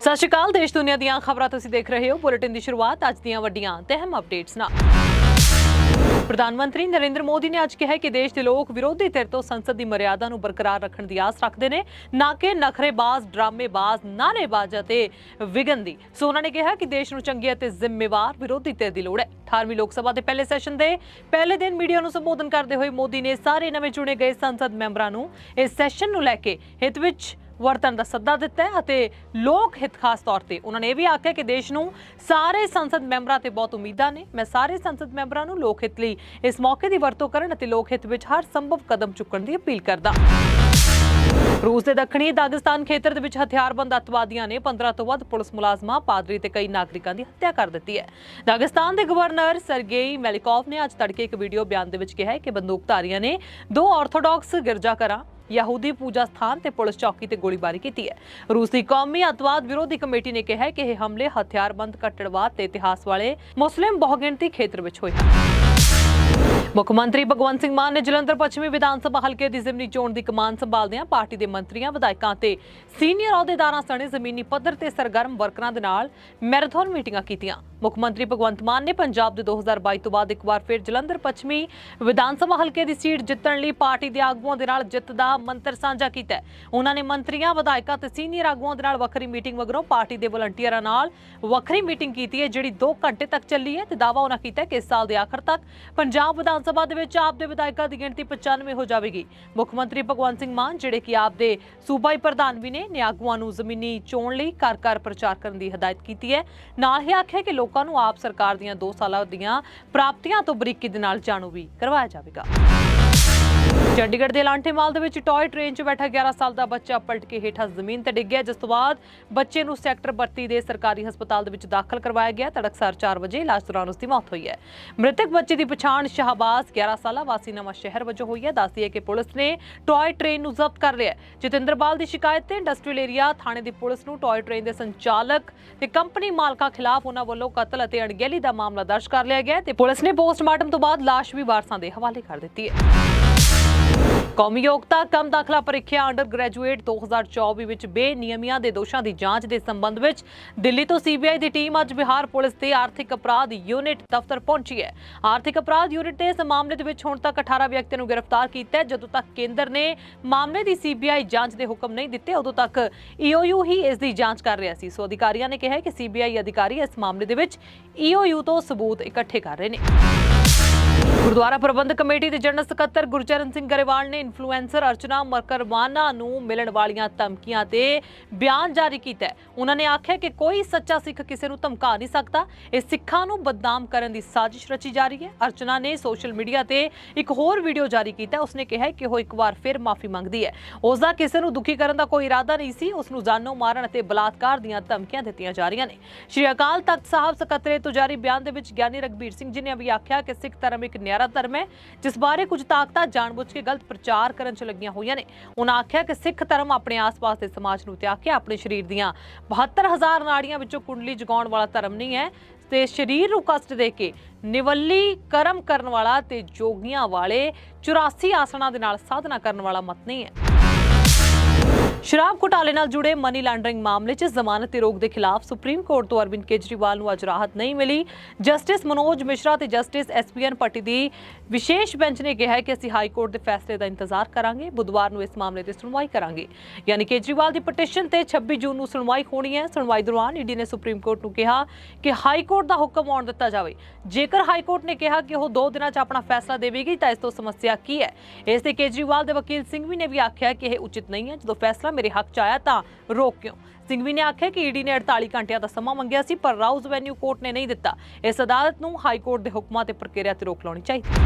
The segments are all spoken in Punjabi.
ਸਤਿ ਸ਼੍ਰੀ ਅਕਾਲ, ਦੇਸ਼ ਦੁਨੀਆ ਦੀਆਂ ਖਬਰਾਂ ਤੁਸੀਂ ਦੇਖ ਰਹੇ ਹੋ ਬੁਲੇਟਿਨ ਦੀ ਸ਼ੁਰੂਆਤ, ਅੱਜ ਦੀਆਂ ਵੱਡੀਆਂ ਅਹਿਮ ਅਪਡੇਟਸ ਨਾਲ। ਪ੍ਰਧਾਨ ਮੰਤਰੀ ਨਰਿੰਦਰ ਮੋਦੀ ਨੇ ਅੱਜ ਕਿਹਾ ਕਿ ਦੇਸ਼ ਦੇ ਲੋਕ ਵਿਰੋਧੀ ਧਿਰ ਤੋਂ ਸੰਸਦ ਦੀ ਮਰਿਆਦਾ ਨੂੰ ਬਰਕਰਾਰ ਰੱਖਣ ਦੀ ਆਸ ਰੱਖਦੇ ਨੇ, ਨਾ ਕਿ ਨਖਰੇਬਾਜ਼, ਡਰਾਮੇਬਾਜ਼, ਨਾਰੇਬਾਜ਼ ਅਤੇ ਵਿਗਨ ਦੀ ਸੋ ਉਹਨਾਂ ਨੇ ਕਿਹਾ ਕਿ ਦੇਸ਼ ਨੂੰ ਚੰਗੇ ਅਤੇ ਜ਼ਿੰਮੇਵਾਰ ਵਿਰੋਧੀ ਧਿਰ ਦੀ ਲੋੜ ਹੈ। 18ਵੀਂ ਲੋਕ ਸਭਾ ਦੇ ਪਹਿਲੇ ਸੈਸ਼ਨ ਦੇ ਪਹਿਲੇ ਦਿਨ ਮੀਡੀਆ ਨੂੰ ਸੰਬੋਧਨ ਕਰਦੇ ਹੋਏ ਮੋਦੀ ਨੇ ਸਾਰੇ ਨਵੇਂ ਚੁਣੇ ਗਏ ਸੰਸਦ ਮੈਂਬਰਾਂ ਨੂੰ ਇਸ ਸੈਸ਼ਨ ਨੂੰ ਲੈ ਕੇ ਹਿੱਤ ਵਿੱਚ ਵਰਤਣ ਦਾ ਸੱਦਾ ਦਿੱਤਾ ਹੈ ਅਤੇ ਲੋਕ ਹਿੱਤ ਖਾਸ ਤੌਰ ਤੇ ਉਹਨਾਂ ਨੇ ਇਹ ਵੀ ਆਖਿਆ ਕਿ ਦੇਸ਼ ਨੂੰ ਸਾਰੇ ਸੰਸਦ ਮੈਂਬਰਾਂ ਤੇ ਬਹੁਤ ਉਮੀਦਾਂ ਨੇ। ਮੈਂ ਸਾਰੇ ਸੰਸਦ ਮੈਂਬਰਾਂ ਨੂੰ ਲੋਕ ਹਿੱਤ ਲਈ ਇਸ ਮੌਕੇ ਦੀ ਵਰਤੋਂ ਕਰਨ ਅਤੇ ਲੋਕ ਹਿੱਤ ਵਿੱਚ ਹਰ ਸੰਭਵ ਕਦਮ ਚੁੱਕਣ ਦੀ ਅਪੀਲ ਕਰਦਾ ਰੂਸ ਦੇ ਦੱਖਣੀ ਦਾਗਿਸਤਾਨ ਖੇਤਰ ਦੇ ਵਿੱਚ ਹਥਿਆਰਬੰਦ ਅੱਤਵਾਦੀਆਂ ਨੇ 15 ਤੋਂ ਵੱਧ ਪੁਲਿਸ ਮੁਲਾਜ਼ਮਾਂ, ਪਾਦਰੀ ਤੇ ਕਈ ਨਾਗਰਿਕਾਂ ਦੀ ਹੱਤਿਆ ਕਰ ਦਿੱਤੀ ਹੈ। ਦਾਗਿਸਤਾਨ ਦੇ ਗਵਰਨਰ ਸਰਗੇਈ ਮੈਲਿਕੋਵ ਨੇ ਅੱਜ ਤੜਕੇ ਇੱਕ ਵੀਡੀਓ ਬਿਆਨ ਦੇ ਵਿੱਚ ਕਿਹਾ ਹੈ ਕਿ ਬੰਦੂਕਧਾਰੀਆਂ ਨੇ ਦੋ ਆਰਥੋਡਾਕਸ ਗਿਰਜਾਘਰਾਂ ਯਹੂਦੀ ਪੂਜਾ ਸਥਾਨ ਤੇ ਪੁਲਿਸ ਚੌਕੀ ਤੇ ਗੋਲੀਬਾਰੀ ਕੀਤੀ ਹੈ। ਰੂਸ ਦੀ ਕੌਮੀ ਅੱਤਵਾਦ ਵਿਰੋਧੀ ਕਮੇਟੀ ਨੇ ਕਿਹਾ ਹੈ ਕਿ ਇਹ ਹਮਲੇ ਹਥਿਆਰਬੰਦ ਕੱਟੜਵਾਦ ਤੇ ਇਤਿਹਾਸ ਵਾਲੇ ਮੁਸਲਿਮ ਬਹੁਗਿਣਤੀ ਖੇਤਰ ਵਿੱਚ ਹੋਏ ਹਨ। ਮੁੱਖ ਮੰਤਰੀ ਭਗਵੰਤ ਸਿੰਘ ਮਾਨ ਨੇ ਜਲੰਧਰ ਪੱਛਮੀ ਵਿਧਾਨ ਸਭਾ ਹਲਕੇ ਦੀ ਜ਼ਿਮਨੀ ਚੋਣ ਦੀ ਕਮਾਨ ਸੰਭਾਲਦਿਆਂ ਪਾਰਟੀ ਦੇ ਮੰਤਰੀਆਂ, ਵਿਧਾਇਕਾਂ ਤੇ ਸੀਨੀਅਰ ਅਹੁਦੇਦਾਰਾਂ ਸਣੇ ਜ਼ਮੀਨੀ ਪੱਧਰ ਤੇ ਸਰਗਰਮ ਵਰਕਰਾਂ ਦੇ ਨਾਲ ਮੈਰਾਥਨ ਮੀਟਿੰਗਾਂ ਕੀਤੀਆਂ। ਮੁੱਖ ਮੰਤਰੀ ਭਗਵੰਤ ਮਾਨ ਨੇ ਪੰਜਾਬ ਦੇ 2022 ਤੋਂ ਬਾਅਦ ਇੱਕ ਵਾਰ ਫਿਰ ਜਲੰਧਰ ਪੱਛਮੀ ਵਿਧਾਨ ਸਭਾ ਹਲਕੇ ਦੀ ਸੀਟ ਜਿੱਤਣ ਲਈ ਪਾਰਟੀ ਦੇ ਆਗੂਆਂ ਦੇ ਨਾਲ ਜਿੱਤ ਦਾ ਮੰਤਰ ਸਾਂਝਾ ਕੀਤਾ ਉਹਨਾਂ ਨੇ ਮੰਤਰੀਆਂ, ਵਿਧਾਇਕਾਂ ਤੇ ਸੀਨੀਅਰ ਆਗੂਆਂ ਦੇ ਨਾਲ ਵੱਖਰੀ ਮੀਟਿੰਗ ਮਗਰੋਂ ਪਾਰਟੀ ਦੇ ਵਲੰਟੀਅਰਾਂ ਨਾਲ ਵੱਖਰੀ ਮੀਟਿੰਗ ਕੀਤੀ ਹੈ, ਜਿਹੜੀ 2 ਘੰਟੇ ਤੱਕ ਚੱਲੀ ਹੈ ਤੇ ਦਾਅਵਾ ਉਹਨਾਂ ਕੀਤਾ ਕਿ ਇਸ ਸਾਲ ਦੇ ਆਖਰ ਤੱਕ ਪੰਜਾਬ ਵਿਧਾਨ ਸਭਾ ਦੇ ਵਿੱਚ ਆਪ ਦੇ ਵਿਧਾਇਕਾਂ ਦੀ ਗਿਣਤੀ 95 ਹੋ ਜਾਵੇਗੀ। ਮੁੱਖ ਮੰਤਰੀ ਭਗਵੰਤ ਸਿੰਘ ਮਾਨ, ਜਿਹੜੇ ਕਿ ਆਪ ਦੇ ਸੂਬਾਈ ਪ੍ਰਧਾਨ ਵੀ ਨੇ ਨੇ ਆਗੂਆਂ ਨੂੰ ਜ਼ਮੀਨੀ ਚੋਣ ਲਈ ਘਰ ਘਰ ਪ੍ਰਚਾਰ ਕਰਨ ਦੀ ਹਦਾਇਤ ਕੀਤੀ ਹੈ। ਨਾਲ ਹੀ ਆਖਿਆ ਕਿ ਲੋਕ ਲੋਕਾਂ ਨੂੰ ਆਪ ਸਰਕਾਰ ਦੀਆਂ 2 ਸਾਲਾਂ ਦੀਆਂ ਪ੍ਰਾਪਤੀਆਂ ਤੋਂ ਬਰੀਕੀ ਦੇ ਨਾਲ ਜਾਣੂ ਵੀ ਕਰਵਾਇਆ ਜਾਵੇਗਾ। ਚੰਡੀਗੜ੍ਹ ਦੇ ਲਾਂਟੇਮਾਲ ਦੇ ਵਿੱਚ ਟੌਏ ਟ੍ਰੇਨ 'ਚ ਬੈਠਾ 11 ਸਾਲ ਦਾ ਬੱਚਾ ਪਲਟ ਕੇ ਹੇਠਾਂ ਜ਼ਮੀਨ ਤੇ ਡਿੱਗ ਗਿਆ, ਜਿਸ ਤੋਂ ਬਾਅਦ ਬੱਚੇ ਨੂੰ ਸੈਕਟਰ 32 ਦੇ ਸਰਕਾਰੀ ਹਸਪਤਾਲ ਦੇ ਵਿੱਚ ਦਾਖਲ ਕਰਵਾਇਆ ਗਿਆ। ਤੜਕਸਾਰ 4 ਵਜੇ ਇਲਾਜ ਦੌਰਾਨ ਉਸ ਦੀ ਮੌਤ ਹੋਈ ਹੈ। ਮ੍ਰਿਤਕ ਬੱਚੇ ਦੀ ਪਛਾਣ ਸ਼ਹਬਾਜ਼ 11 ਸਾਲਾ ਵਾਸੀ ਨਵਾਂ ਸ਼ਹਿਰ ਵਜੋਂ ਹੋਈ ਹੈ। ਦੱਸਦੀ ਹੈ ਕਿ ਪੁਲਿਸ ਨੇ ਟੌਏ ਟ੍ਰੇਨ ਨੂੰ ਜ਼ਬਤ ਕਰ ਲਿਆ ਹੈ। ਜਤਿੰਦਰਪਾਲ ਦੀ ਸ਼ਿਕਾਇਤ ਤੇ ਇੰਡਸਟਰੀਅਲ ਏਰੀਆ ਥਾਣੇ ਦੀ ਪੁਲਿਸ ਨੂੰ ਟੌਏ ਟ੍ਰੇਨ ਦੇ ਸੰਚਾਲਕ ਤੇ ਕੰਪਨੀ ਮਾਲਕਾਂ ਖਿਲਾਫ ਉਹਨਾਂ ਵੱਲੋਂ ਕਤਲ ਅਤੇ ਅਣਗਹਿਲੀ ਦਾ ਮਾਮਲਾ ਦਰਜ ਕਰ ਲਿਆ ਗਿਆ ਹੈ ਤੇ ਪੁਲਿਸ ਨੇ ਪੋਸਟਮਾਰਟਮ ਤੋਂ ਬਾਅਦ ਲਾਸ਼ ਵੀ ਵਾਰਸਾਂ ਦੇ ਹਵਾਲੇ ਕਰ ਦਿੱਤੀ ਹੈ। ਕੌਮੀ ਯੋਗਤਾ ਕਮ ਦਾਖਲਾ ਪ੍ਰੀਖਿਆ ਅੰਡਰ ਗ੍ਰੈਜੂਏਟ 2024 ਵਿੱਚ ਬੇਨਿਯਮੀਆਂ ਦੇ ਦੋਸ਼ਾਂ ਦੀ ਜਾਂਚ ਦੇ ਸੰਬੰਧ ਵਿੱਚ ਦਿੱਲੀ ਤੋਂ ਸੀਬੀਆਈ ਦੀ ਟੀਮ ਅੱਜ ਬਿਹਾਰ ਪੁਲਿਸ ਦੇ ਆਰਥਿਕ ਅਪਰਾਧ ਯੂਨਿਟ ਦਫ਼ਤਰ ਪਹੁੰਚੀ ਹੈ। ਆਰਥਿਕ ਅਪਰਾਧ ਯੂਨਿਟ ਨੇ ਇਸ ਮਾਮਲੇ ਦੇ ਵਿੱਚ ਹੁਣ ਤੱਕ 18 ਵਿਅਕਤੀਆਂ ਨੂੰ ਗ੍ਰਿਫਤਾਰ ਕੀਤਾ ਹੈ। ਜਦੋਂ ਤੱਕ ਕੇਂਦਰ ਨੇ ਮਾਮਲੇ ਦੀ ਸੀਬੀਆਈ ਜਾਂਚ ਦੇ ਹੁਕਮ ਨਹੀਂ ਦਿੱਤੇ, ਉਦੋਂ ਤੱਕ ਈਓਯੂ ਹੀ ਇਸ ਦੀ ਜਾਂਚ ਕਰ ਰਿਹਾ ਸੀ। ਸੋ ਅਧਿਕਾਰੀਆਂ ਨੇ ਕਿਹਾ ਹੈ ਕਿ ਸੀਬੀਆਈ ਅਧਿਕਾਰੀ ਇਸ ਮਾਮਲੇ ਦੇ ਵਿੱਚ ਈਓਯੂ ਤੋਂ ਸਬੂਤ ਇਕੱਠੇ ਕਰ ਰਹੇ ਨੇ। ਗੁਰਦੁਆਰਾ ਪ੍ਰਬੰਧਕ ਕਮੇਟੀ ਦੇ ਜਨਰਲ ਸਕੱਤਰ ਗੁਰਚਰਨ ਸਿੰਘ ਗਰੇਵਾਲ ਨੇ ਇਨਫਲੂਐਂਸਰ ਅਰਚਨਾ ਮਕਰਵਾਨਾ ਨੂੰ ਮਿਲਣ ਵਾਲੀਆਂ ਧਮਕੀਆਂ ਤੇ ਬਿਆਨ ਜਾਰੀ ਕੀਤਾ ਹੈ। ਉਹਨਾਂ ਨੇ ਆਖਿਆ ਕਿ ਕੋਈ ਸੱਚਾ ਸਿੱਖ ਕਿਸੇ ਨੂੰ ਧਮਕਾ ਨਹੀਂ ਸਕਦਾ। ਇਹ ਸਿੱਖਾਂ ਨੂੰ ਬਦਨਾਮ ਕਰਨ ਦੀ ਸਾਜ਼ਿਸ਼ ਰਚੀ ਜਾ ਰਹੀ ਹੈ। ਅਰਚਨਾ ਨੇ ਸੋਸ਼ਲ ਮੀਡੀਆ ਤੇ ਇੱਕ ਹੋਰ ਵੀਡੀਓ ਜਾਰੀ ਕੀਤਾ। ਉਸਨੇ ਕਿਹਾ ਕਿ ਉਹ ਇੱਕ ਵਾਰ ਫਿਰ ਮਾਫੀ ਮੰਗਦੀ ਹੈ। ਉਸ ਦਾ ਕਿਸੇ ਨੂੰ ਦੁਖੀ ਕਰਨ ਦਾ ਕੋਈ ਇਰਾਦਾ ਨਹੀਂ ਸੀ। ਉਸ ਨੂੰ ਜਾਨੋਂ ਮਾਰਨ ਅਤੇ ਬਲਾਤਕਾਰ ਦੀਆਂ ਧਮਕੀਆਂ ਦਿੱਤੀਆਂ ਜਾ ਰਹੀਆਂ ਨੇ। ਸ਼੍ਰੀ ਅਕਾਲ ਤਖਤ ਸਾਹਿਬ ਸਕੱਤਰੇ ਤੋਂ ਜਾਰੀ ਬਿਆਨ ਦੇ ਵਿੱਚ ਗਿਆਨੀ ਰਗਬੀਰ ਸਿੰਘ ਜੀ ਨੇ ਵੀ ਆਖਿਆ ਕਿ ਸਿੱਖ ਧਰਮ ਇੱਕ ਨਿਆਰਾ ਧਰਮ ਹੈ, ਜਿਸ ਬਾਰੇ ਕੁਝ ਤਾਕਤਾਂ ਜਾਣਬੁੱਝ ਕੇ ਗਲਤ ਪ੍ਰਚਾਰ ਕਰਨ 'ਚ ਲੱਗੀਆਂ ਹੋਈਆਂ ਨੇ। ਉਹਨਾਂ ਆਖਿਆ ਕਿ ਸਿੱਖ ਧਰਮ ਆਪਣੇ ਆਸ-ਪਾਸ ਦੇ ਸਮਾਜ ਨੂੰ ਤਿਆਗ ਕੇ ਆਪਣੇ ਸਰੀਰ ਦੀਆਂ 72000 ਨਾੜੀਆਂ ਵਿੱਚੋਂ ਕੁੰਡਲੀ ਜਗਾਉਣ ਵਾਲਾ ਧਰਮ ਨਹੀਂ ਹੈ, ਤੇ ਸਰੀਰ ਨੂੰ ਕਸ਼ਟ ਦੇ ਕੇ ਨਿਵੱਲੀ ਕਰਮ ਕਰਨ ਵਾਲਾ ਤੇ ਜੋਗੀਆਂ ਵਾਲੇ 84 ਆਸਣਾਂ ਦੇ ਨਾਲ ਸਾਧਨਾ ਕਰਨ ਵਾਲਾ ਮਤ ਨਹੀਂ ਹੈ। ਸ਼ਰਾਬ ਘੁਟਾਲੇ ਨਾਲ ਜੁੜੇ ਮਨੀ ਲਾਂਡਰਿੰਗ ਮਾਮਲੇ 'ਚ ਜ਼ਮਾਨਤ ਤੇ ਰੋਕ ਦੇ ਖਿਲਾਫ ਸੁਪਰੀਮ ਕੋਰਟ ਤੋਂ ਅਰਵਿੰਦ ਕੇਜਰੀਵਾਲ ਨੂੰ ਅੱਜ ਰਾਹਤ ਨਹੀਂ ਮਿਲੀ। ਜਸਟਿਸ ਮਨੋਜ ਮਿਸ਼ਰਾ ਤੇ ਜਸਟਿਸ ਐਸਪੀਐਨ ਪੱਟੀ ਦੀ ਵਿਸ਼ੇਸ਼ ਬੈਂਚ ਨੇ ਕਿਹਾ ਕਿ ਅਸੀਂ ਹਾਈ ਕੋਰਟ ਦੇ ਫੈਸਲੇ ਦਾ ਇੰਤਜ਼ਾਰ ਕਰਾਂਗੇ, ਬੁੱਧਵਾਰ ਨੂੰ ਇਸ ਮਾਮਲੇ ਤੇ ਸੁਣਵਾਈ ਕਰਾਂਗੇ। ਯਾਨੀ ਕੇਜਰੀਵਾਲ ਦੀ ਪਟੀਸ਼ਨ ਤੇ 26 ਜੂਨ ਨੂੰ ਸੁਣਵਾਈ ਹੋਣੀ ਹੈ। ਸੁਣਵਾਈ ਦੌਰਾਨ ਈਡੀ ਨੇ ਸੁਪਰੀਮ ਕੋਰਟ ਨੂੰ ਕਿਹਾ ਕਿ ਹਾਈ ਕੋਰਟ ਦਾ ਹੁਕਮ ਆਉਣ ਦਿੱਤਾ ਜਾਵੇ। ਜੇਕਰ ਹਾਈ ਕੋਰਟ ਨੇ ਕਿਹਾ ਕਿ ਉਹ 2 ਦਿਨਾਂ 'ਚ ਆਪਣਾ ਫੈਸਲਾ ਦੇਵੇਗੀ, ਤਾਂ ਇਸ ਤੋਂ ਸਮੱਸਿਆ ਕੀ ਹੈ? ਇਸ ਤੇ ਕੇਜਰੀਵਾਲ ਦੇ ਵਕੀਲ ਸਿੰਘ ਵੀ ਨੇ ਵੀ ਆਖਿਆ ਕਿ ਇਹ ਉਚਿਤ ਨਹੀਂ ਹੈ। ਜਦੋਂ ਫੈਸਲਾ ਮੇਰੇ ਹੱਕ 'ਚ ਆਇਆ ਤਾਂ ਰੋਕ ਕਿਉਂ? ਸਿੰਘਵੀ ਨੇ ਆਖਿਆ ਕਿ ਈਡੀ ਨੇ 48 ਘੰਟਿਆਂ ਦਾ ਸਮਾਂ ਮੰਗਿਆ ਸੀ, ਪਰ ਰਾਉਜ਼ ਵੈਨਿਊ ਕੋਰਟ ਨੇ ਨਹੀਂ ਦਿੱਤਾ। ਇਸ ਅਦਾਲਤ ਨੂੰ ਹਾਈ ਕੋਰਟ ਦੇ ਹੁਕਮਾਂ ਤੇ ਪ੍ਰਕਿਰਿਆ ਤੇ ਰੋਕ ਲਾਉਣੀ ਚਾਹੀਦੀ।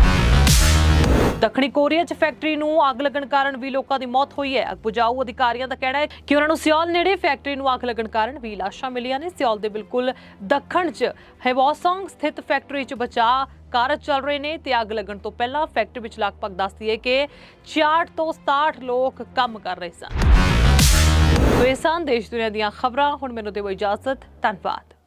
ਦੱਖਣੀ ਕੋਰੀਆ 'ਚ ਫੈਕਟਰੀ ਨੂੰ ਅੱਗ ਲੱਗਣ ਕਾਰਨ ਵੀ ਲੋਕਾਂ ਦੀ ਮੌਤ ਹੋਈ ਹੈ। ਅੱਗ ਬੁਝਾਊ ਅਧਿਕਾਰੀਆਂ ਦਾ ਕਹਿਣਾ ਹੈ ਕਿ ਉਹਨਾਂ ਨੂੰ ਸਿਓਲ ਨੇੜੇ ਫੈਕਟਰੀ ਨੂੰ ਅੱਗ ਲੱਗਣ ਕਾਰਨ ਵੀ ਲਾਸ਼ਾਂ ਮਿਲੀਆਂ ਨੇ। ਸਿਓਲ ਦੇ ਬਿਲਕੁਲ ਦੱਖਣ 'ਚ ਹੈਵੋਸੋਂਗ ਸਥਿਤ ਫੈਕਟਰੀ 'ਚ ਬਚਾਅ ਕਾਰਜ ਚੱਲ ਰਹੇ ਨੇ ਤੇ ਅੱਗ ਲੱਗਣ ਤੋਂ ਪਹਿਲਾਂ ਫੈਕਟਰੀ ਵਿੱਚ ਲਗਭਗ ਦੱਸਦੀ ਹੈ ਕਿ 66 ਤੋਂ 67 ਲੋਕ ਕੰਮ ਕਰ ਰਹੇ ਸਨ। ਸੋ ਇਹ ਸਨ ਦੇਸ਼ ਦੁਨੀਆ ਦੀਆਂ ਖਬਰਾਂ ਹੁਣ ਮੈਨੂੰ ਦਿਓ ਇਜਾਜ਼ਤ ਧੰਨਵਾਦ।